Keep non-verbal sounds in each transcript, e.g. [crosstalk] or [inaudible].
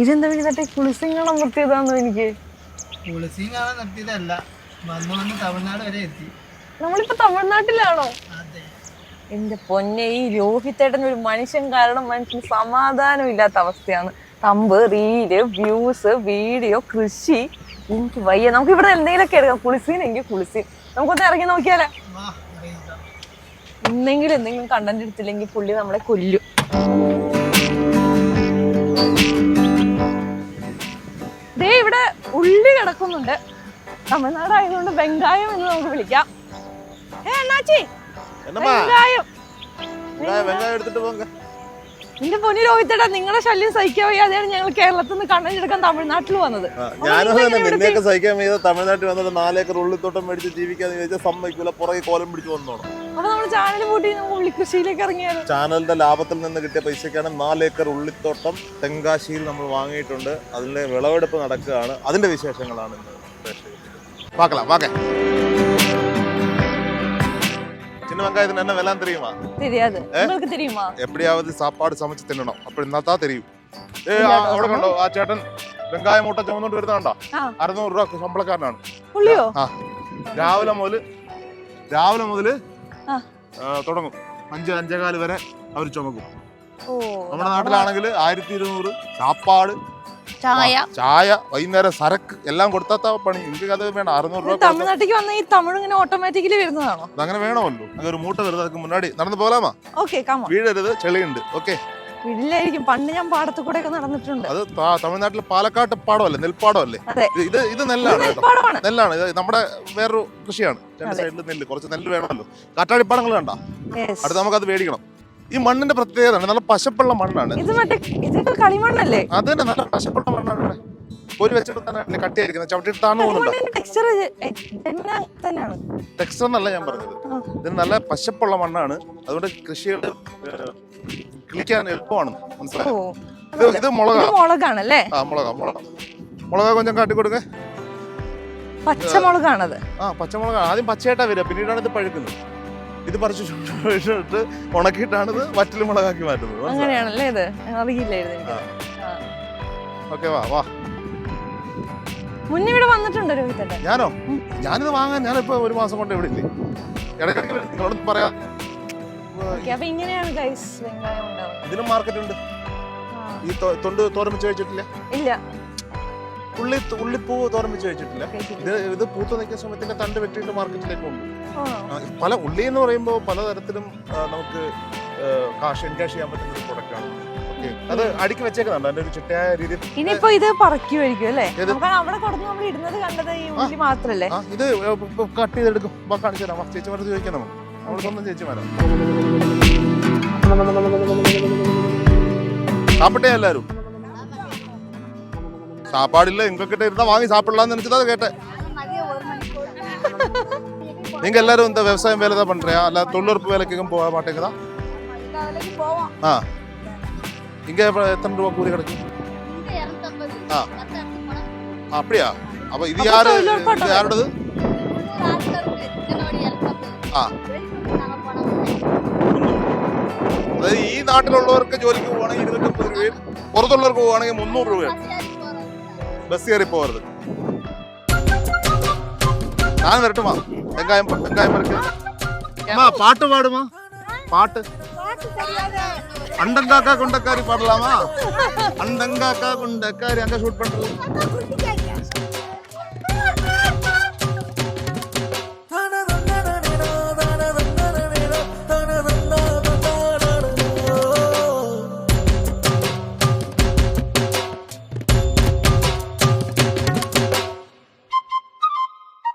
ഇതെന്താ വിളിച്ചിട്ട് കുളിസിങ്ങണം നിർത്തിയതാന്നോ എനിക്ക്? കാണാൻ നിർത്തിയതല്ല. വന്ന് വന്ന് തമിഴ്നാട് വരെ എത്തി. നമ്മളിപ്പോ തമിഴ്നാട്ടിലാണോ? എന്റെ പൊന്നെ ഈ രോഹിത്തേട്ടൻ ഒരു മനുഷ്യൻ കാരണം മനുഷ്യന് സമാധാനം ഇല്ലാത്ത അവസ്ഥയാണ്. തമ്പ് റീൽ വ്യൂസ് വീഡിയോ കൃഷി. എനിക്ക് വയ്യ. നമുക്ക് ഇവിടെ എന്തെങ്കിലുമൊക്കെ എടുക്കാം. കുളിസീനെങ്കിൽ കുളിസീൻ. നമുക്കൊന്ന് ഇറങ്ങി നോക്കിയാലേ? എന്തെങ്കിലും എന്തെങ്കിലും കണ്ടന്റ് എടുത്തില്ലെങ്കിൽ പുള്ളി നമ്മളെ കൊല്ലും. ഉള്ളി കിടക്കുന്നുണ്ട്. തമിഴ്നാട് ആയതുകൊണ്ട് വെങ്കായം എന്ന് നമുക്ക് വിളിക്കാം. ഏ അണ്ണാച്ചി. വെങ്കായം. വെങ്കായം. വെങ്കായം എടുത്തിട്ട് പോങ്ക എന്റെ പൊന്നി രോഹിതേടാ നിങ്ങളെ ശല്യം സഹിക്കാൻ വയ്യാതെയാണ് ഞങ്ങൾ കേരളത്തിൽ നിന്ന് കണ്ണനെടുക്കാൻ തമിഴ്നാട്ടിൽ വന്നത്. ഞാനും സഹിക്കാൻ വയ്യാതെ തമിഴ്നാട്ടിൽ വന്നത് നാലേക്കർ ഉള്ളിത്തോട്ടം മേടിച്ച് ജീവിക്കാന്ന് ചോദിച്ചാൽ സമ്മതിക്കൂല പുറകെ കോലം പിടിച്ച് വന്നോണം അപ്പൊ നമ്മൾ ചാനൽ കൂട്ടി ഉള്ളിക്കൃഷിയിലേക്ക് ഇറങ്ങിയത് ചാനലിന്റെ ലാഭത്തിൽ നിന്ന് കിട്ടിയ പൈസക്കാണ് നാലേക്കർ ഉള്ളിത്തോട്ടം തെങ്കാശിയിൽ നമ്മൾ വാങ്ങിയിട്ടുണ്ട്. അതിന്റെ വിളവെടുപ്പ് നടക്കുകയാണ്. അതിന്റെ വിശേഷങ്ങളാണ് ഇന്ന് വാക്കലാം വാക്കേ சின்ன வெங்காயத்துக்கு என்ன விலை தெரியுமா தெரியாது உங்களுக்கு தெரியுமா எப்படியாவது சாப்பாடு சமைச்சு தின்னணும் அப்படி இருந்தா தான் தெரியும் ഏ ആ- അവിടെ കണ്ടോ ആ ചേട്ടൻ വെങ്കായ മൂട്ട ചുമന്നുകൊണ്ട് വരുന്നുണ്ടോ ആ. അറുന്നൂറ് രൂപ ശമ്പളക്കാരനാണ് പുള്ളിയോ ആ രാവിലെ മുതല് രാവിലെ മുതല് ആ. ആ, തുടങ്ങും അഞ്ച് അഞ്ചേകാല് വരെ അവർ ചുമക്കും ഓ നമ്മുടെ നാട്ടിലാണെങ്കിൽ ആയിരത്തി ഇരുന്നൂറ് ചാപ്പാട് ചായ. ചായ വൈകുന്നേരം സരക്ക് എല്ലാം കൊടുത്താത്ത പണി. എനിക്ക് അത് വേണം അറുന്നൂറ് രൂപ തമിഴ്നാട്ടിൽ തമിഴ്നാട്ടിലേക്ക് വന്ന ഈ തമിഴ് ഇങ്ങനെ ഓട്ടോമാറ്റിക്കലി വരുന്നതാണോ? അങ്ങനെ വേണമല്ലോ. അങ്ങനെ ഒരു മൂട്ട വരുന്നത് അതിന് മുന്നാടി. നടന്നു പോലാമാ ഓക്കെ ഓൺ വീഴരുത് ചെളിയുണ്ട്. ഓക്കെ വീട്ടിലായിരിക്കും പണ്ട് ഞാൻ പാടത്ത് കൂടെ ഒക്കെ നടന്നിട്ടുണ്ട്. അത് തമിഴ്നാട്ടിലെ പാലക്കാട്ട് പാടമല്ലേ? നെൽപ്പാടമല്ലേ അതെ. ഇത് ഇത് ഇത് നെല്ലാണ് നെല്ലാണ്. ഇത് നമ്മുടെ വേറൊരു കൃഷിയാണ്. രണ്ട് സൈഡിൽ നെല്ല്. കുറച്ച് നെല്ല് വേണമല്ലോ. കാറ്റാടിപ്പാടങ്ങൾ കണ്ട. അടുത്ത് നമുക്ക് അത് മേടിക്കണം. ഈ മണ്ണിന്റെ പ്രത്യേകത നല്ല പശപ്പുള്ള മണ്ണാണ്. ഇത് മറ്റേ ഇതൊക്കെ കളിമണ്ണല്ലേ? അത് തന്നെ നല്ല പശപ്പുള്ള മണ്ണാണ്. ഒരു വെച്ചിട്ട് തന്നെ കട്ടിയായിരിക്കുന്നത്. ചവിട്ടിട്ടാണ് താന്നു ടെക്സ്ചർ എന്നല്ല ഞാൻ പറഞ്ഞത്. ഇതിന് നല്ല പശപ്പുള്ള മണ്ണാണ്. അതുകൊണ്ട് കൃഷികൾ കിളിക്കാൻ എളുപ്പമാണ്. മനസ്സിലായോ? ഇത് മുളക്. മുളകാണല്ലേ? ആ മുളക മുളക. മുളക കൊഞ്ചം കാട്ടി കൊടുക്കേ. പച്ചമുളകാണത്. ആ പച്ചമുളകാണ് ആദ്യം പച്ചയായിട്ടാ വരിക. പിന്നീടാണ് ഇത് പഴുക്കുന്നത്. ഇത് പറിച്ചു ഇട്ട് ഉണക്കിയിട്ടാണ് ഇത് വറ്റൽ മുളകാക്കി മാറ്റുന്നത്. അങ്ങനെയാണല്ലേ ഇത്? അറിയില്ലായിരുന്നു. ഓക്കെ വാ വാ. മുന്നേ ഇവിടെ വന്നിട്ടുണ്ടോ രോഹിത്തേട്ടൻ ഞാനോ? ഞാൻ ഞാനിത് വാങ്ങാൻ ഞാനിപ്പോ ഒരു മാസം കൊണ്ട് ഇവിടെ ഇല്ലേ. നിങ്ങളോട് പറയാം. ഇതിനും മാർക്കറ്റ് ഉണ്ട്. ഈ തൊണ്ട് തോരമിച്ച് കഴിച്ചിട്ടില്ല? ഇല്ല. ഉള്ളി ഉള്ളിപ്പൂ തോരൻ വെച്ച് കഴിച്ചിട്ടില്ല. ഇത് ഇത് പൂത്ത് നിൽക്കുന്ന സമയത്തിന്റെ തണ്ട് വെട്ടിയിട്ട് മാർക്കറ്റിലേക്ക് കൊണ്ടു പല ഉള്ളി എന്ന് പറയുമ്പോൾ പലതരത്തിലും നമുക്ക് കാഷ് എൻകാഷ് ചെയ്യാൻ പറ്റുന്ന ഒരു പ്രൊഡക്റ്റാണ് അത് അടിക്ക് വെച്ചേക്കുന്നുണ്ട് അതിന്റെ ഒരു ചിട്ടയായ രീതിയിൽ. ഇനിയിപ്പോ ഇത് പറക്കുമായിരിക്കും അല്ലേ? അവിടെ കൊടുത്ത് നമ്മൾ ഇടുന്നത് കണ്ടത് ഈ ഉള്ളി മാത്രല്ലേ? ഇത് കട്ട് ചെയ്തെടുക്കും. കാണിച്ചു തരാം. ചേച്ചി മരത്ത് ചോദിക്കാം നമ്മൾ അവിടെ ചേച്ചി ചേച്ചിമാരാ കാപ്പട്ടെ എല്ലാവരും. சாப்பாடு இல்ல எங்க கிட்ட இருந்தா வாங்கி சாப்பிடலாம்னு நினைச்சுதான் அதை கேட்டேன் நீங்க எல்லாரும் இந்த விவசாயம் வேலை தான் பண்றியா இல்ல தொழிலுறப்பு வேலைக்கு எங்கும் போக மாட்டேங்குதா ஆ இங்க இப்ப எத்தனை ரூபா கூலி கிடைக்கும் ஆ. அப்படியா அப்ப இது அப்ப யாரு தொழிலுறப்பாட்டம் இது யாரோடது ആ. അതായത് ഈ നാട്ടിലുള്ളവർക്ക് ജോലിക്ക് പോവാണെങ്കിൽ ഇരുന്നൂറ്റമ്പത് രൂപയും പുറത്തുള്ളവർക്ക് പോവാണെങ്കിൽ മുന്നൂറ് രൂപയും பஸ் ஏறி போகிறது நான் வரட்டுமா? வெங்காயம் வெங்காயம் இருக்கு. பாட்டு பாடுமா? பாட்டு. அண்டங்காக்கா குண்டக்காரி பாடலாமா? அண்டங்காக்கா குண்டக்காரி அங்கே ஷூட் பண்றது.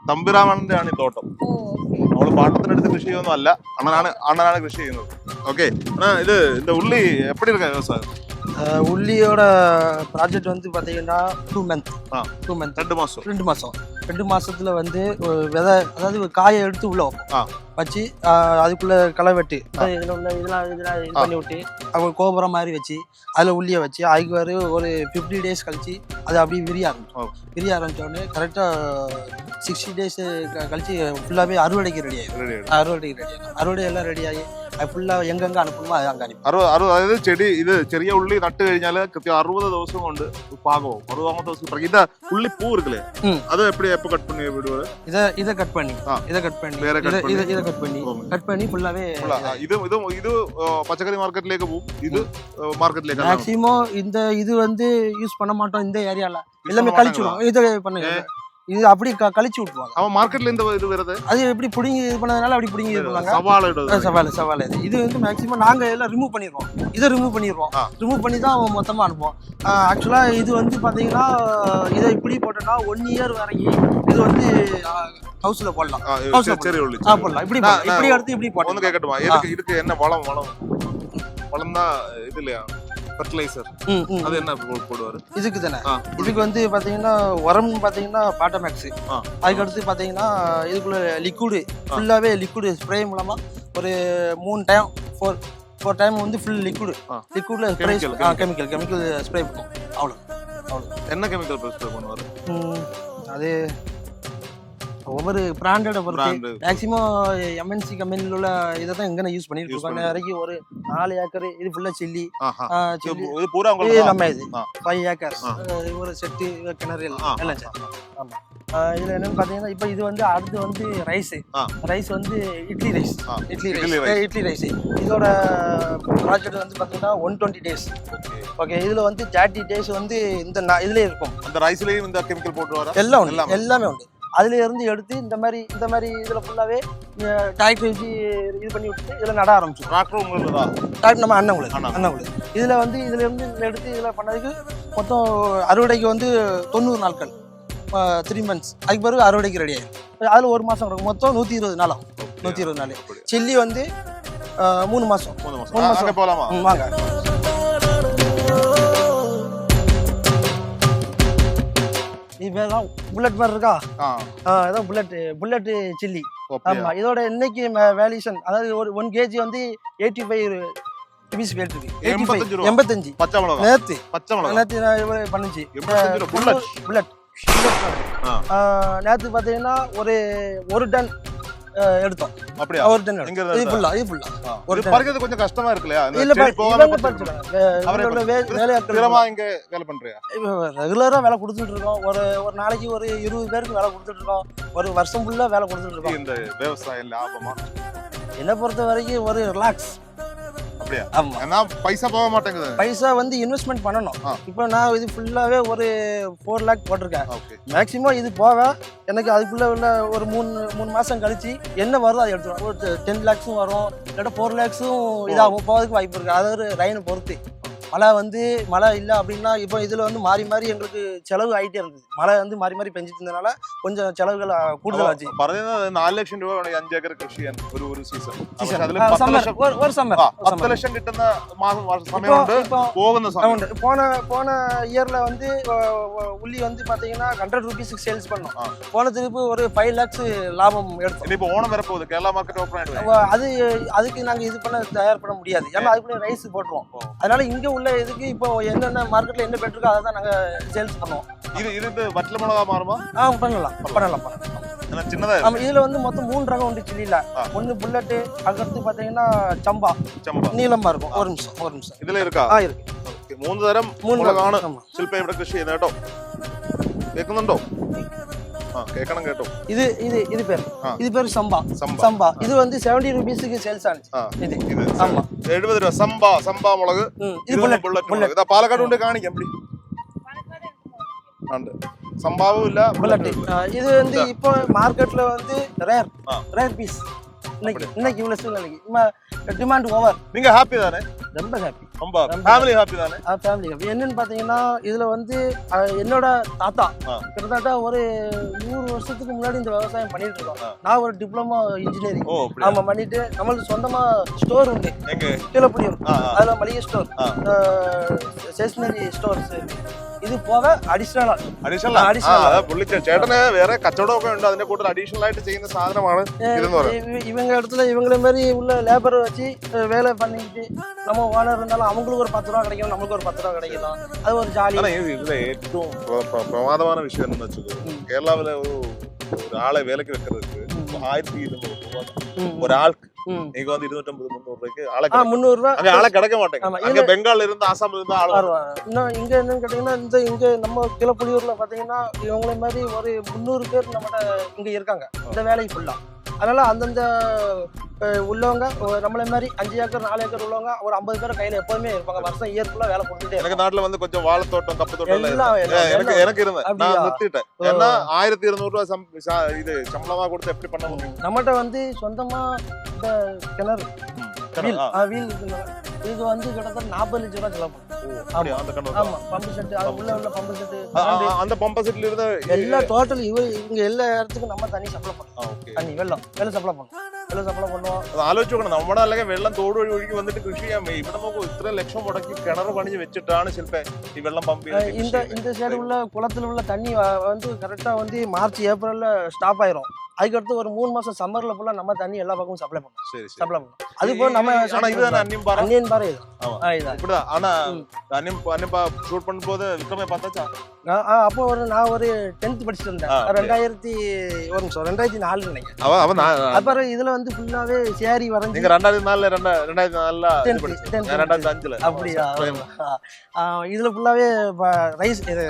തമ്പിരാമണ്ണന്റെ ആണ് ഈ തോട്ടം നമ്മള് പാട്ടത്തിനടുത്ത് കൃഷി ചെയ്യുന്നൊന്നും അല്ല അണ്ണനാണ് അണ്ണനാണ് കൃഷി ചെയ്യുന്നത് ஓகே அண்ணா இது இந்த உள்ளி எப்படி இருக்க விவசாயம் அஹ் உள்ளியோட ப்ராஜெக்ட் வந்து பார்த்தீங்கன்னா டூ மந்த் ஆ. டூ மந்த் ரெண்டு மாசம் ரெண்டு மாதம் ரெண்டு மாசத்துல வந்து ஒரு விதை அதாவது ஒரு காயை எடுத்து உள்ள வைப்போம். வச்சு அதுக்குள்ள களை வெட்டி. இதில் உள்ள இதெல்லாம் இதெல்லாம் இது. பண்ணி விட்டு ஒரு கோபுரம் மாதிரி வச்சு அதில் உள்ளியை வச்சு அதுக்கு ஒரு ஒரு ஃபிஃப்டி டேஸ் கழிச்சு அது அப்படியே விரிய. ஆரம்பிச்சோம் விரிய ஆரம்பிச்ச உடனே கரெக்டாக சிக்ஸ்டி டேஸ் கழிச்சு ஃபுல்லாகவே அறுவடைக்கு ரெடி ஆயிடும் அறுவடைக்கு ரெடி ஆகும் அறுவடை எல்லாம் ரெடி ஆகி ഫുള്ളാ എങ്കെങ്ക അനുപ്പുമോ അത് അങ്ങ് അനുപ്പും അറുപത് അറുപത് അതായത് ചെടി ഇത് ചെറിയ ഉള്ളി നട്ട് കഴിഞ്ഞാൽ കൃത്യം അറുപത് ദിവസം കൊണ്ട് പാകവും അറുപതാമത്തെ ദിവസം പറയും ഇത് ഉള്ളി பூ இருக்குல்ல ம். அது எப்படி எப்ப கட் பண்ணி விடுவாரு இதை இதை கட் பண்ணி ஆ. இதை கட் பண்ணி வேற cut இதை- பண்ணி. இதை இதை கட் பண்ணி ഓ. കട്ട് பண்ணி ഫുള്ളാവേ ഉള്ള, ആ, ഇത് ഇത് ഇത് ആ, പച്ചക്കറി മാർക്കറ്റിലേക്ക് പോകും ഇത് മാർക്കറ്റിലേക്ക് மேக்ஸிமம் இந்த இது வந்து யூஸ் பண்ண மாட்டோம் இந்த ஏரியால பண்ண எல்லாமே மாட்டாங்களா? கழிச்சுடுவோம் இதை பண்ணுங்க இது அப்படி கழிச்சு விட்டுருவாங்க. அவன் மார்க்கெட்ல இந்த இது வருது அது எப்படி பிடிங்கி இது பண்ணதுனால அப்படி பிடிங்கி இது பண்ணாங்க சவால். சவால் சவால். இது இது வந்து மேக்ஸிமம் நாங்க எல்லாம் ரிமூவ் பண்ணிடுவோம் இதை ரிமூவ் பண்ணிடுவோம். ரிமூவ் பண்ணி தான் அவன் மொத்தமா அனுப்புவோம் ஆக்சுவலா இது வந்து பாத்தீங்கன்னா இதை இப்படி போட்டோம்னா ஒன் இயர் வரைக்கும் இது வந்து ஹவுஸ்ல போடலாம். ஹவுஸ்ல சரி, போடலாம். இப்படி. இப்படி நான் எடுத்து இப்படி போடலாம். கேட்கட்டுமா? இதுக்கு என்ன வளம் வளம்? வளம் தான் இது இல்லையா? ஃபர்டிலைசர். அது என்ன போடுவாரு? இதுக்கு தானே. இதுக்கு வந்து பாத்தீங்கன்னா உரம்னு பாத்தீங்கன்னா பாட்டமேக்ஸ். அதுக்கு அடுத்து பாத்தீங்கன்னா இதுக்குள்ள லிக்விடு ஃபுல்லாவே லிக்விடு ஸ்ப்ரே மூலமா ஒரு மூணு டைம் ஃபோர் ஃபோர் டைம் வந்து ஃபுல் லிக்விடு. லிக்விட்ல ஸ்ப்ரே கெமிக்கல் கெமிக்கல் ஸ்ப்ரே பண்ணும் அவ்வளோ என்ன கெமிக்கல் ஸ்ப்ரே பண்ணுவாரு? அது ஒவ்வொரு பிராண்டோட பொறுத்து மேக்ஸிமம் எம்என்சி கம்பெனியில் உள்ள இதை தான் எங்கே யூஸ் பண்ணிட்டு வரைக்கும் ஒரு நாலு ஏக்கர் இது ஃபுல்லாக சில்லி இது பூரா நம்ம இது. Five acre. ஒரு செட்டு கிணறு எல்லாம். சரி ஆமாம் இதில் என்னன்னு பார்த்தீங்கன்னா இப்போ இது வந்து அடுத்து வந்து ரைஸ். ரைஸ் வந்து idli rice idli rice. Idli rice இதோட ப்ராஜெக்ட் வந்து பார்த்தீங்கன்னா ஒன் டுவெண்ட்டி டேஸ் ஓகே இதில் வந்து தேர்ட்டி டேஸ் வந்து இந்த இதுலயே இருக்கும். அந்த ரைஸ்லயும் இந்த கெமிக்கல் போட்டுவாரா எல்லாம் உண்டு. எல்லாமே உண்டு. அதுல இருந்து எடுத்து இந்த மாதிரி இந்த மாதிரி இதுல ஃபுல்லாவே டிராக்டர் வச்சு இது பண்ணி விட்டு இதுல நட ஆரம்பிச்சிடும் டிராக்டர் உங்களுக்கு தான் டிராக்டர் நம்ம அண்ணன் உங்களுக்கு அண்ணா. அண்ணன். உங்களுக்கு இதுல வந்து இதுல இருந்து இதுல எடுத்து இதுல பண்ணதுக்கு மொத்தம் அறுவடைக்கு வந்து தொண்ணூறு நாட்கள். த்ரீ மந்த்ஸ் அதுக்கு பிறகு அறுவடைக்கு ரெடி ஆயிடும் அதுல ஒரு மாசம் கிடக்கும் மொத்தம் நூத்தி இருபது நாளாகும் நூத்தி இருபது நாள். சில்லி வந்து மூணு மாசம். மூணு மாசம். மூணு ஆ, மாசம். அங்க போலாமா? ம், வாங்க. இது தான் புல்லட் மாதிரி இருக்கா? இதான் புல்லட் புல்லட் சில்லி? ஆமா இதோட இன்னைக்கு வேல்யூஷன் அதாவது ஒரு ஒன் கேஜி வந்து எயிட்டி ஃபைவ் ருபீஸ் ரேட் இருக்கு 85 ரூபா. எண்பத்தஞ்சு. பச்சை மிளகா. நேத்து. பச்சை மிளகா. இவ்வளவு பண்ணுச்சு. புல்லட் புல்லட் ஆ. நேத்து பாத்தீங்கன்னா ஒரு ஒரு டன் எடுத்தோம். அப்படியா? ஒரு டன். இது? ஃபுல்லா இது ஃபுல்லா. ஒரு. பறிக்கிறது கொஞ்சம் கஷ்டமா இருக்குல்லையா? இல்ல இவங்க ஸ்திரமா இங்க வேலை பண்றியா? ரெகுலரா வேலை கொடுத்துட்டு இருக்கோம். ஒரு ஒரு நாளைக்கு ஒரு இருபது பேருக்கு வேலை கொடுத்துட்டு இருக்கோம். ஒரு வருஷம் ஃபுல்லா வேலை கொடுத்துட்டு இருக்கோம். இந்த விவசாயம் லாபமா? என்னை பொறுத்த வரைக்கும் ஒரு ரிலாக்ஸ் அப்படியா? ஆமா. ஏன்னா பைசா போக மாட்டேங்குது. பைசா வந்து இன்வெஸ்ட்மெண்ட் பண்ணணும். இப்போ நான் இது ஃபுல்லாவே ஒரு ஃபோர் லேக் போட்டிருக்கேன். மேக்ஸிமம் இது போக எனக்கு அதுக்குள்ள உள்ள ஒரு மூணு மூணு மாசம் கழிச்சு என்ன வருதோ அதை எடுத்துருவோம் ஒரு டென் லேக்ஸும் வரும். இல்லாட்டா ஃபோர் லேக்ஸும் இதாகும். போகிறதுக்கு வாய்ப்பு இருக்கு. அதாவது ரைனை பொறுத்து. மழை வந்து மழை இல்லை அப்படின்னா இப்போ இதில் வந்து மாறி மாறி எங்களுக்கு செலவு ஆகிட்டே இருக்குது மழை வந்து மாறி மாறி பெஞ்சிட்டு இருந்தனால கொஞ்சம் செலவுகள் கூடுதலாச்சு പറയുന്നത് നാല് ലക്ഷം രൂപ വേണമെങ്കിൽ അഞ്ച് ഏക്കർ കൃഷി ചെയ്യാൻ ഒരു ഒരു സീസൺ Season. അതിൽ ആ, പത്ത് summer. ലക്ഷം ஒரு- ஒரு சம்மர் ആ, പത്ത് ലക്ഷം കിട്ടുന്ന മാസം വർഷ- സമയമുണ്ട് இப்போ പോകുന്ന സമയം உண்டு. போன போன இயர்ல வந்து அஹ், அஹ், உள்ளி வந்து பாத்தீங்கன்னா ஹண்ட்ரட் ருபீஸ்க்கு சேல்ஸ் பண்ணோம் ஆ. போன திருப்பு ஒரு ஃபைவ் லேக்ஸ் லாபம் எடுத்தோம் ഇനിയിപ്പോ ഓണം വരെ പോകുന്നത് കേരള മാർക്കറ്റ് ഓപ്പൺ ആയിട്ട് വരും. அப்ப அது அதுக்கு நாங்க இது பண்ண தயார் பண்ண முடியாது ஏன்னா அதுக்குள்ள ரைஸ் போட்டுருவோம் ஓ. அதனால இங்க உள்ள இதுக்கு இப்போ என்னென்ன மார்க்கெட்ல என்ன பெட் இருக்கோ அதை தான் நாங்க சேல்ஸ் பண்ணுவோம் ഇത് ഇത് വറ്റല മുളകാ മാറുമോ ஆ பண்ணலாம் பண்ணலாம் பண்ணலாம் എന്നാ ചിന്നതാ ஆமா இதுல வந்து மொத்தம் மூணு ரகம் உண்டு சில்லியில ஆ. ஒன்னு புல்லட்டு அதுக்கடுத்து பாத்தீங்கன்னா சம்பா ചമ്പ நீளமா இருக்கும் ஒரு நிமிஷம் ஒரு நிமிஷம் ഇതിൽ ഇരിക്കാ ஆ இருக்கு ഓക്കേ, മൂന്ന് തരം மூணு മുളകാണ് ரகம் ஆமா ശില്പ ഇവിടെ കൃഷി ചെയ്യുന്നത് കേട്ടോ കേൾക്കുന്നുണ്ടോ ആ കേൾക്കണം കേട്ടോ இது இது இது பேர் ஆ. இது பேர் சம்பா சம்பா சம்பா இது வந்து செவன்டி ருபீஸுக்கு சேல்ஸ் ஆனிச்சு ആ இது ഇത് ஆமா എഴുപത് രൂപ സമ്പ സമ്പ മുളക് ம், இது ഇത് புல்லட் ബുള്ളറ്റ് bullet. മുളക് ഇതാ പാലക്കാട് കൊണ്ട് കാണിക്കാം പിടി ഉണ്ട് സംഭാവവും ഇല്ല புல்லட் ബുള്ളറ്റും ഇല്ല. இது வந்து இப்போ மார்க்கெட்ல வந்து ரேர் ஆ. ரேர் பீஸ் இன்னைக்கு அப்படி. இன்னைக்கு இவ்வளவு சூழ்நிலைக்கு டிமாண்ட் ஓவர் நீங்க ஹாப்பி தானே ரொம்ப ஹாப்பி ரொம்ப ஃபேமிலி ஹாப்பி தானே? ஃபேமிலி ஹாப்பி என்னன்னு பாத்தீங்கன்னா இதுல வந்து என்னோட தாத்தா. கிட்டத்தட்ட ஒரு நூறு வருஷத்துக்கு முன்னாடி இந்த விவசாயம் பண்ணிட்டு. இருக்கோம். நான் ஒரு டிப்ளமோ இன்ஜினியரிங் ஆமா பண்ணிட்டு நம்மளுக்கு சொந்தமா ஸ்டோர் உண்டு. ஆ, ஆ. அதுல மளிகை ஸ்டோர். ஸ்டேஷனரி ஸ்டோர்ஸ் ഇത് പോവെ അഡീഷണൽ അഡീഷണൽ അഡീഷണൽ പുള്ളിക്ക് ചേട്ടന് വേറെ കച്ചവടമൊക്കെ ഉണ്ട്. അതിന്റെ കൂട്ടത്തിൽ അഡീഷണൽ ആയിട്ട് ചെയ്യുന്ന സാധനമാണ് ഇതെന്ന് പറയുന്നത്. ഇവങ്ങളുടെ അടുത്തുള്ള ഇവങ്ങളെ മാതിരി ഉള്ള ലേബർ വെച്ച് வேலை பண்ணிக்கிட்டு நம்ம ஓனர் இருந்தாலும் அவங்களுக்கு ஒரு பத்து ரூபா கிடைக்கும் நம்மளுக்கு ஒரு பத்து ரூபா கிடைக்கும் அது ஒரு ஜாலி இதுல ஏற்றവും பிரமாதமான விஷயம் என்னன்னு வச்சுக்கோ கேரளாவில் ஒரு ஒரு ஆளை வேலைக்கு வைக்கிறதுக்கு ஆயிரத்தி இருநூறு ரூபா ஒரு ஆளுக்கு இங்க வந்து இருநூற்றம்பது முந்நூறு ரூபாய்க்கு ஆளை. முந்நூறு ரூபா அங்க ஆளை கிடைக்க மாட்டேங்க. ஆமா, அங்க பெங்கால்ல இருந்து ஆசாம்ல இருந்து ஆள். வருவாங்க இன்னும் இங்க என்னன்னு கேட்டீங்கன்னா இந்த இங்க நம்ம கிளப்புலியூர்ல பாத்தீங்கன்னா இவங்கள மாதிரி ஒரு முந்நூறு பேர் நம்மகிட்ட இங்க இருக்காங்க. இந்த வேலைக்கு ஃபுல்லா அதனால அந்தந்த உள்ளவங்க நம்மள மாதிரி அஞ்சு ஏக்கர் நாலு ஏக்கர் உள்ளவங்க ஒரு ஐம்பது பேர் கையில எப்பவுமே இருப்பாங்க வருஷம் இயர் ஃபுல்லா வேலை கொடுத்துட்டே எனக்கு. நாட்டுல வந்து கொஞ்சம் வாழைத்தோட்டம் கப்பு தோட்டம் இருக்கு. எல்லாம், எனக்கு. எனக்கு இருந்தேன் நான்? நிறுத்திட்டேன் ஏன்னா ஆயிரத்தி இருநூறு ரூபாய் சம்- இது சம்பளமா கொடுத்து எப்படி பண்ண முடியும் நம்மகிட்ட வந்து சொந்தமா இந்த கிணறு வீல் ஆ, ஆ, வீல் இருக்குல்ல, இதுக்கு வந்து கிட்டத்தட்ட நாற்பது லட்சம் ரூபாய் செலவு பண்ணும். ஓ, அப்படியா? அந்த கிணறு ஆமா பம்பு செட்டு அது உள்ள உள்ள பம்பு செட்டு ஆ, ஆ, அந்த பம்ப செட்ல இருந்து எல்லா டோட்டல் இவ இங்க எல்லா இடத்துக்கும் நம்ம தண்ணி சப்ளை பண்ணோம் ആ, okay. தண்ணி வெள்ளம் வெள்ளம் സപ്ലൈ பண்ணும் വെള്ളം സപ്ലൈ பண்ணுவோம் അത് ആലോചിച്ച് നോക്കണം നമ്മുടെ അല്ലെങ്കിൽ വെള്ളം തോട് വഴി ഒഴുകി വന്നിട്ട് കൃഷി ചെയ്യാൻ വയ്യ. ഇവിടെ നോക്കൂ ഇത്രയും ലക്ഷം മുടക്കി കിണർ പണിഞ്ഞ് വെച്ചിട്ടാണ് ചിലപ്പോ ഈ വെള്ളം പമ്പ് ചെയ്ത് அஹ் കൃഷി இந்த ചെയ്യുന്നത്. இந்த சைடு உள்ள குளத்துல உள்ள தண்ணி வ- வந்து கரெக்டா வந்து மார்ச் ஏப்ரல்ல ஸ்டாப் ஆயிரும் அதுக்கடுத்து ஒரு மூணு மாசம் சம்மர்ல ஃபுல்லா நம்ம தண்ணி எல்லா பக்கமும் சப்ளை பண்ணுவோம் சரி சப்ளை பண்ணுவோம் அது போல நம்ம ஆனா இதுதான் அன்னியம் பாறை? அன்னியம் இது. இப்படிதான். ஆனா அன்னியம் அன்னியம் ஷூட் பண்ணும்போது விக்ரமே பார்த்தாச்சா? அப்போ ஒரு நான் ஒரு டென்த் படிச்சுட்டு இருந்தேன். ரெண்டாயிரத்தி ஒரு நிமிஷம் ரெண்டாயிரத்தி நாலு நினைக்கிறேன். அப்புறம் இதுல வந்து ஃபுல்லாவே சேரி வரைஞ்சி நீங்க ரெண்டாயிரத்தி நாலுல ரெண்டாயிரத்தி நாலுல ரெண்டாயிரத்தி அஞ்சுல. அப்படியா? இதுல ஃபுல்லாவே ரைஸ் இது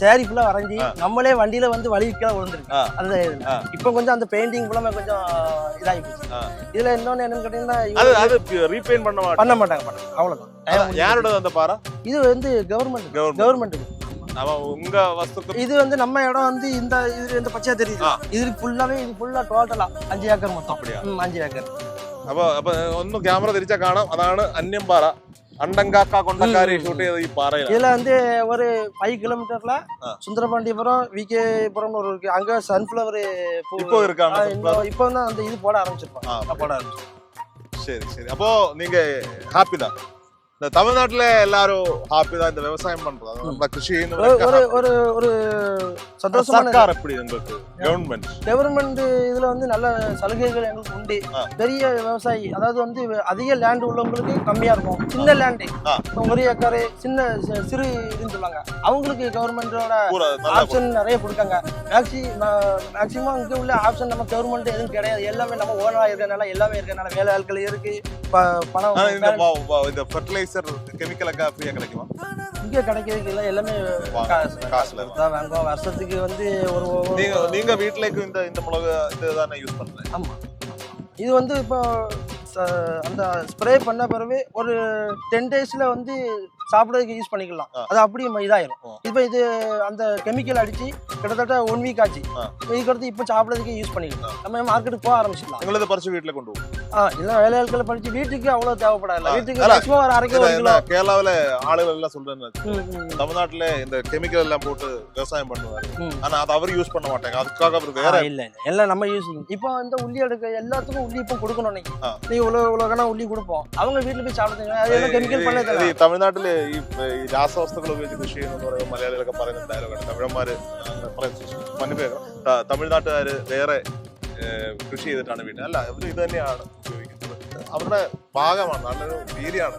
சேரி ஃபுல்லா வரைஞ்சி நம்மளே வண்டியில வந்து வலிக்க விழுந்துருக்கு. அந்த இப்போ கொஞ்சம் அந்த பெயிண்டிங் ஃபுல்லாமே கொஞ்சம் இதாகி போச்சு ஆ. இதுல இன்னொன்னு என்னன்னு கேட்டீங்கன்னா அது இவங்க அது ரீபெயின் பண்ண மாட்டேன் பண்ண மாட்டாங்க பண்ண அவ்வளவுதான் Time முடிஞ்சு யாரோட அந்த பாறை போச்சு. இது வந்து கவர்மெண்ட் கவர்மெண்ட் கவர்மெண்ட் அவன் உங்க வஸ்துக்கு இது வந்து நம்ம இடம் வந்து இந்த இது இந்த பச்சையா தெரியுது ஆ. இது ஃபுல்லாவே இது ஃபுல்லா டோட்டலா அஞ்சு ஏக்கர் மொத்தம் அப்படியா ம், അഞ്ച് ഏക്കർ അപ്പൊ അപ്പൊ ഒന്ന് ക്യാമറ തിരിച്ചാ കാണാം അതാണ് അന്യം പാറ அண்டங்காக்கா கொண்டக்காரி ஷூட் ഈ இதுல வந்து ஒரு ஃபைவ் கிலோமீட்டர்ல சுந்தரபாண்டியபுரம் விகேபுரம் ஒரு இருக்கு. அங்க சன்ஃபிளவர் இப்போ இருக்காங்க இப்போ தான் அந்த இது போட ஆரம்பிச்சிருப்பாங்க. போட ஆரம்பிச்சிருப்பாங்க. சரி சரி. அப்போ நீங்க ஹாப்பி தான். இந்த தமிழ்நாட்டுல எல்லாரும் ஹாப்பி தான் இந்த விவசாயம் பண்றது நம்ம கிருஷி ஒரு- ஒரு ஒரு சந்தோஷமான சர்க்கார் எப்படி உங்களுக்கு கவர்மெண்ட் கவர்மெண்ட் இதுல வந்து நல்ல சலுகைகள் எங்களுக்கு உண்டு. பெரிய விவசாயி அதாவது வந்து அதிக லேண்ட் உள்ளவங்களுக்கு கம்மியா இருக்கும். சின்ன லேண்டு. ஒரு ஏக்கரு சின்ன சிறு இதுன்னு சொல்லுவாங்க. அவங்களுக்கு கவர்மெண்டோட ஆப்ஷன் நிறைய கொடுக்காங்க. மேக்ஸி மேக்ஸிமம் இங்க உள்ள ஆப்ஷன் நம்ம கவர்மெண்ட் எதுவும் கிடையாது. எல்லாமே நம்ம ஓனா இருக்கறனால எல்லாமே இருக்கறனால வேலை ஆட்கள் இருக்கு. பணம் இந்த இந்த ஃபர்டிலைசர் கெமிக்கலுக்காக ஃப்ரீயாக கிடைக்குமா? இங்கே கிடைக்கிறதுக்கு இல்லை. எல்லாமே காசுல தான் வாங்குவோம் வருஷத்துக்கு வந்து ஒரு நீங்கள் நீங்கள் வீட்டிலேக்கு இந்த இந்த மிளகு இது தானே யூஸ் பண்ணுறேன் ஆமாம் இது வந்து இப்போ அந்த ஸ்ப்ரே பண்ண பிறகு ஒரு டென் டேஸில் வந்து சாப்பிட்றதுக்கு யூஸ் பண்ணிக்கலாம். அது அப்படியே இதாகிடும் இப்போ இது அந்த கெமிக்கல் அடித்து கிட்டத்தட்ட ஒன் வீக் ஆச்சு. இதுக்கடுத்து இப்போ சாப்பிட்றதுக்கு யூஸ் பண்ணிக்கலாம். நம்ம மார்க்கெட்டுக்கு போக ஆரம்பிச்சிடலாம். எங்களது பறிச்சு வீட்டில் கொண்டு போவோம். இல்லை வேலையாட்களை படிச்சு வீட்டுக்கு அவ்வளோ தேவைப்படாது ஆ. வீட்டுக்கு அல்ல, மேக்ஸிமம் ஒரு அரை கிலோ ஒரு கிலோ கேரளாவில ஆளுகள் எல்லாம் சொல்றேன்னு ம், ம், தமிழ்நாட்டுல இந்த கெமிக்கல் எல்லாம் போட்டு விவசாயம் பண்ணுவாரு ம். ஆனா அது அவர் யூஸ் பண்ண மாட்டாங்க அதுக்காக அவர் வேற ஆ, இல்ல இல்ல எல்லாம் நம்ம யூஸிங் இப்போ இந்த உள்ளி எடுக்க எல்லாத்துக்கும் உள்ளி இப்போ கொடுக்கணும் இன்னைக்கு ஆ. நீ இவ்வளோ இவ்வளோ கணா உள்ளி கொடுப்போம் அவங்க வீட்டுல போய் சாப்பிடுங்க அது எல்லாம் കെമിക്കൽ பண்ணல ഇത് ഈ തമിഴ്നാട്ടില് ഈ ഈ രാസവസ്തുക്കൾ ഉപയോഗിച്ച് കൃഷി ചെയ്യുന്ന പറയുമ്പോൾ മലയാളികളൊക്കെ പറയുന്ന ഡയലോഗാണ് തമിഴന്മാര് മനുപേക്കണം തമിഴ്നാട്ടുകാര് വേറെ ഏഹ്, കൃഷി ചെയ്തിട്ടാണ് വീട്ടിൽ അല്ല ഇവർ ഇത് തന്നെയാണ് ഉപയോഗിക്കുന്നത് അവരുടെ ഭാഗമാണ് നല്ലൊരു രീതിയാണ്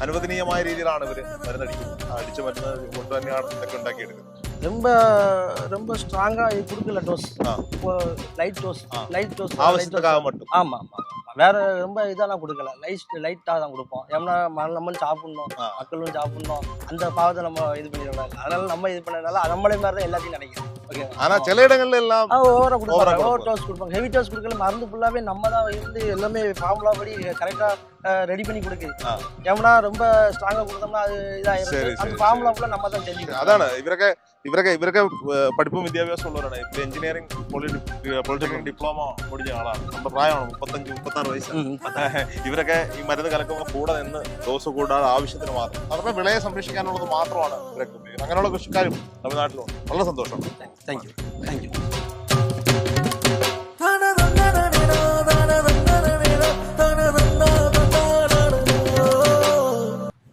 അനുവദനീയമായ രീതിയിലാണ് ഇവര് മരുന്നടിക്കുന്നത് ആ അടിച്ച മരുന്ന് കൊണ്ട് തന്നെയാണ് ഇതൊക്കെ ഉണ്ടാക്കിയെടുക്കുന്നത് ரொம்ப ரொம்ப ஸ்ட்ராங்கா கொடுக்கல டோஸ் ஆ. லைட் டோஸ் ஆ. லைட் டோஸ் ആവശ്യത്തിനൊക്കെ மட்டும் ஆமா ஆமா ஆமா. வேற ரொம்ப இதெல்லாம் கொடுக்கல லைட் லைட்டா தான் கொடுப்போம் ஏன்னா ம- நம்ம சாப்பிடணும் ஆ. மக்களும் சாப்பிடணும் அந்த பாவத்தை நம்ம இது பண்ணிடக்கூடாது அதனால நம்ம இது பண்ணதுனால நம்மளே மாதிரி தான் எல்லாத்தையும் நினைக்கிறோம் ஓகே ஆனா சில இடங்கள்ல எல்லாம் ஓவரா கொடுப்பாங்க. ஓவர் டோஸ் கொடுப்பாங்க. ஹெவி டோஸ் கொடுக்கல மருந்து ஃபுல்லாவே நம்ம தான் இருந்து எல்லாமே ஃபார்முலா படி கரெக்டா ரெடி பண்ணி கொடுக்குது எவனா ரொம்ப ஸ்ட்ராங்கா கொடுத்தோம்னா அது இதாயிரும். அந்த ஃபார்முலா ஃபுல்லா நம்ம தான் செஞ்சு அதான இவருக்கு ഇവരൊക്കെ ഇവരൊക്കെ പഠിപ്പും വിദ്യാഭ്യാസം ഉള്ളവരാണ്. ഇപ്പൊ എഞ്ചിനീയറിംഗ് പോളിടെക്നിക് ഡിപ്ലോമ പഠിച്ച ആളാണ്. നമ്മുടെ പ്രായമാണ് മുപ്പത്തഞ്ച് മുപ്പത്താറ് വയസ്സ്. [laughs] ഇവരൊക്കെ ഈ മരുന്ന് കലക്കുമ്പോൾ കൂടെ നിന്ന് ഡോസ് കൂടാതെ ആവശ്യത്തിന് മാത്രം അവരുടെ വിളയെ സംരക്ഷിക്കാനുള്ളത് മാത്രമാണ് ഇവരൊക്കെ ഉപയോഗിക്കുന്നത്. അങ്ങനെയുള്ള കൃഷിക്കാരും തമിഴ്നാട്ടിലുണ്ട്. വളരെ സന്തോഷമാണ്. താങ്ക് യു താങ്ക് യു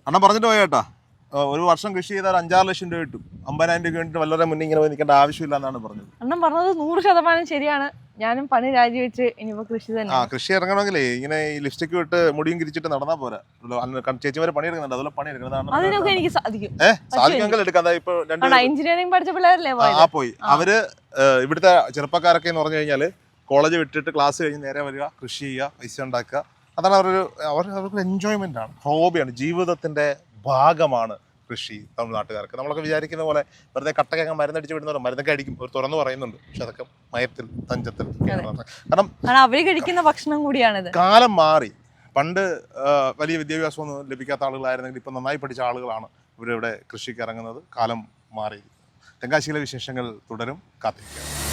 അണ്ണ പറഞ്ഞിട്ട് പോയേട്ടാ. ഒരു വർഷം കൃഷി ചെയ്താൽ അഞ്ചാറ് ലക്ഷം രൂപ കിട്ടും. അമ്പതിനായിരം രൂപ വേണ്ടിട്ട് വളരെ മുന്നേ ഇങ്ങനെ പോയി നിൽക്കേണ്ട ആവശ്യമില്ല എന്നാണ് പറഞ്ഞത്. അണ്ണൻ പറഞ്ഞത് നൂറ് ശതമാനം ശരിയാണ്. ഞാനും പണി രാജിവെച്ച് ഇനിയിപ്പോ കൃഷി തന്നെ. ആ കൃഷി ഇറങ്ങണമെങ്കിലേ ഇങ്ങനെ ഈ ലിപ്സ്റ്റിക് വിട്ട് മുടിയും കിരിച്ചിട്ട് നടന്നാ പോരാ. ചേച്ചിമാരെ പണിയെടുക്കുന്നുണ്ട് അതുപോലെ പണിയെടുക്കുന്നത് അതിനൊക്കെ എനിക്ക് സാധിക്കും. ഏഹ് സാധിക്കുമെങ്കിൽ എടുക്കാം ഇപ്പൊ എഞ്ചിനീയറിംഗ് പഠിച്ച പിള്ളേരല്ലേ ആ, പോയി. അവർ ഇവിടുത്തെ ചെറുപ്പക്കാരൊക്കെ എന്ന് പറഞ്ഞു കഴിഞ്ഞാൽ കോളേജ് വിട്ടിട്ട് ക്ലാസ് കഴിഞ്ഞ് നേരെ വരിക കൃഷി ചെയ്യുക പൈസ ഉണ്ടാക്കുക. അതാണ് അവരൊരു അവർ അവർക്ക് എൻജോയ്മെന്റ് ആണ് ഹോബിയാണ് ജീവിതത്തിന്റെ ഭാഗമാണ് കൃഷി തമിഴ്നാട്ടുകാർക്ക്. നമ്മളൊക്കെ വിചാരിക്കുന്ന പോലെ വെറുതെ കട്ടക്കങ്ങ് മരുന്നടിച്ച് വിടുന്നവരും മരുന്നൊക്കെ അടിക്കും. ഒരു തുറന്നു പറയുന്നുണ്ട്. പക്ഷെ അതൊക്കെ മയത്തിൽ തഞ്ചത്തിൽ കാരണം കാരണം അവർ കഴിക്കുന്ന ഭക്ഷണം കൂടിയാണിത്. കാലം മാറി. പണ്ട് വലിയ വിദ്യാഭ്യാസം ഒന്നും ലഭിക്കാത്ത ആളുകളായിരുന്നെങ്കിൽ ഇപ്പം നന്നായി പഠിച്ച ആളുകളാണ് ഇവരിവിടെ കൃഷിക്ക് ഇറങ്ങുന്നത്. കാലം മാറി. തെങ്കാശിയിലെ വിശേഷങ്ങൾ തുടരും. കാത്തിരിക്കുക